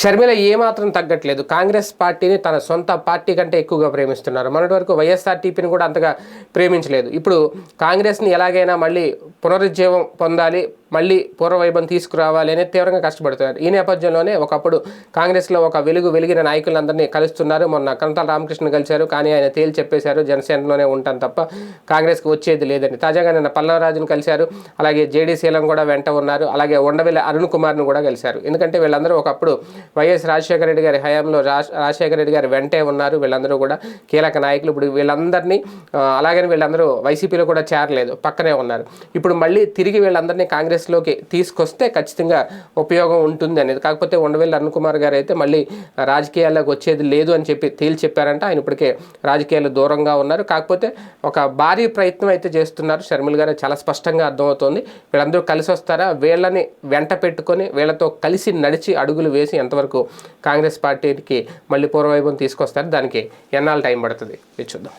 షర్మిల ఏమాత్రం తగ్గట్లేదు. కాంగ్రెస్ పార్టీని తన సొంత పార్టీ కంటే ఎక్కువగా ప్రేమిస్తున్నారు. మొన్నటి వరకు వైఎస్ఆర్టీపీని కూడా అంతగా ప్రేమించలేదు. ఇప్పుడు కాంగ్రెస్ని ఎలాగైనా మళ్ళీ పునరుజ్జీవం పొందాలి మళ్ళీ పూర్వవైభవం తీసుకురావాలి అనేది తీవ్రంగా కష్టపడుతున్నారు. ఈ నేపథ్యంలోనే ఒకప్పుడు కాంగ్రెస్లో ఒక వెలుగు వెలిగిన నాయకులందరినీ కలుస్తున్నారు. మొన్న కనతాల రామకృష్ణ కలిశారు. కానీ ఆయన తేల్చి చెప్పేశారు జనసేనలోనే ఉంటాను తప్ప కాంగ్రెస్కి వచ్చేది లేదని తాజాగా నిన్న పల్లవరాజును కలిశారు. అలాగే జేడీ శీలం కూడా వెంట ఉన్నారు. అలాగే ఉండవెల్లి అరుణ్ కుమార్ను కూడా కలిశారు. ఎందుకంటే వీళ్ళందరూ ఒకప్పుడు వైఎస్ రాజశేఖర రెడ్డి గారి హయాంలో రాజశేఖర రెడ్డి గారి వెంటే ఉన్నారు. వీళ్ళందరూ కూడా కీలక నాయకులు. ఇప్పుడు వీళ్ళందరినీ అలాగని వీళ్ళందరూ వైసీపీలో కూడా చేరలేదు. పక్కనే ఉన్నారు. ఇప్పుడు మళ్ళీ తిరిగి వీళ్ళందరినీ కాంగ్రెస్ కాంగ్రెస్లోకి తీసుకొస్తే ఖచ్చితంగా ఉపయోగం ఉంటుంది అనేది. కాకపోతే ఉండవెల్లి అరుణ్ కుమార్ గారు అయితే మళ్ళీ రాజకీయాల్లోకి వచ్చేది లేదు అని చెప్పి తేల్చి చెప్పారంట ఆయన ఇప్పటికే రాజకీయాలు దూరంగా ఉన్నారు. కాకపోతే ఒక భారీ ప్రయత్నం అయితే చేస్తున్నారు. షర్మిల గారు చాలా స్పష్టంగా అర్థమవుతోంది. వీళ్ళందరూ కలిసి వస్తారా? వీళ్ళని వెంట పెట్టుకొని వీళ్ళతో కలిసి నడిచి అడుగులు వేసి ఎంతవరకు కాంగ్రెస్ పార్టీకి మళ్ళీ పూర్వవైభవం తీసుకొస్తారు? దానికి ఎన్నాళ్ళు టైం పడుతుంది? చూద్దాం.